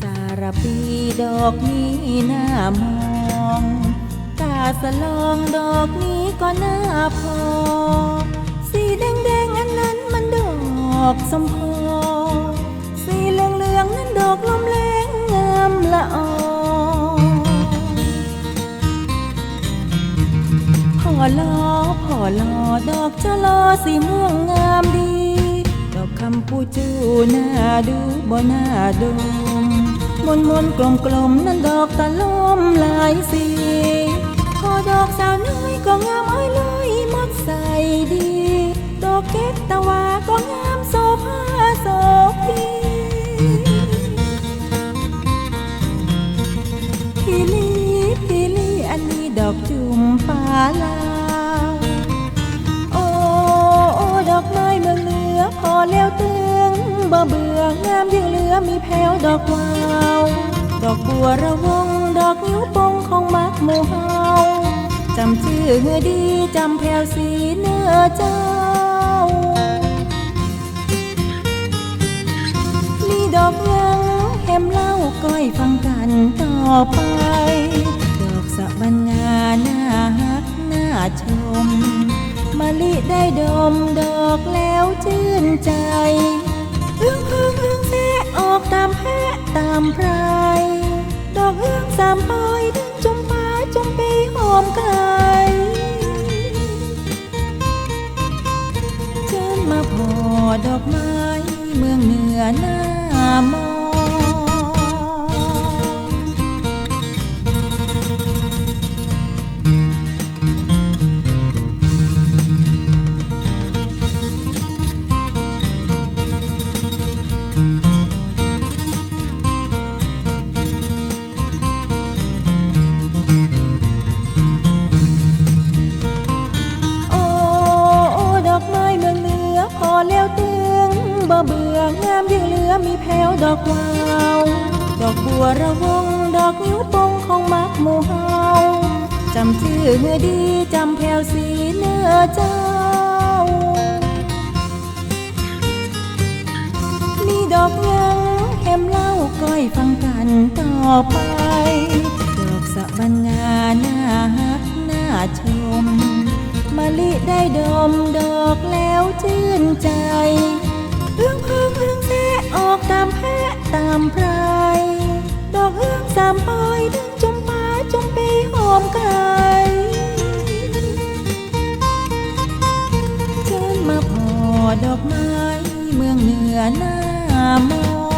สารปีดอกนี้น่ามองตาสลองดอกนี้ก็น่าพอ สีแดงแดงอันนั้นมันดอกสมพอสีเหลืองเหลืองนั้นดอกลมแรงงามละออพอลอพอลอดอกจะลอสีม่วงงามดี ดอกคำปูจูน่าดูบ่น่าดมมนมนกลมกลมนั่นดอกตะลมหลายสีพอดอกสาวน้อยก็งามอ้อยลอย ดอกเก็บตะวาก็งามโซภาโซพีพี่ลีพี่ลีอันนี้ดอกจุ่มปาลา โอ้โอ้ดอกไม้เมืองเหนือพอแล้วตึงบ่เบื่องามยังเหลือมีแพ้วดอกวาวดอกบัวระวงดอกนิ้วโปงของมักหมูเฮาจำชื่อเฮือดี จำแพ้วสีเนื้อเจ้า แฮมเล่าก้อยฟังกันต่อไป ดอกสะบัญญาหน้าฮักหน้าชมมะลิได้ดมดอกแล้วชื่นใจเอื้องพึ่งเอื้องแสะออกตามแพะตามไพรดอกเอื้องสามปอยดึงจุมพาจุมปีหอมไก่เชิญมาพอดอกไม้เมืองเหนือหน้ามืองามยังเหลือมีแพ้วดอกวาวดอกบัวระวงดอกนิ้วโปงของมักหมูเฮาจำชื่อเมื่อดีจำแพ้วสีเนื้อเจ้า มีดอกยังแฮมเล่าก้อยฟังกันต่อไป ดอกสะบัญญาหน้าฮักหน้าชมมะลิได้ดม มไพรดอกเอื้องสามปอยดึงจมมปาจมปีหอมไกลเชิญมาพอดอกไม้เมืองเหนือหน้ามอง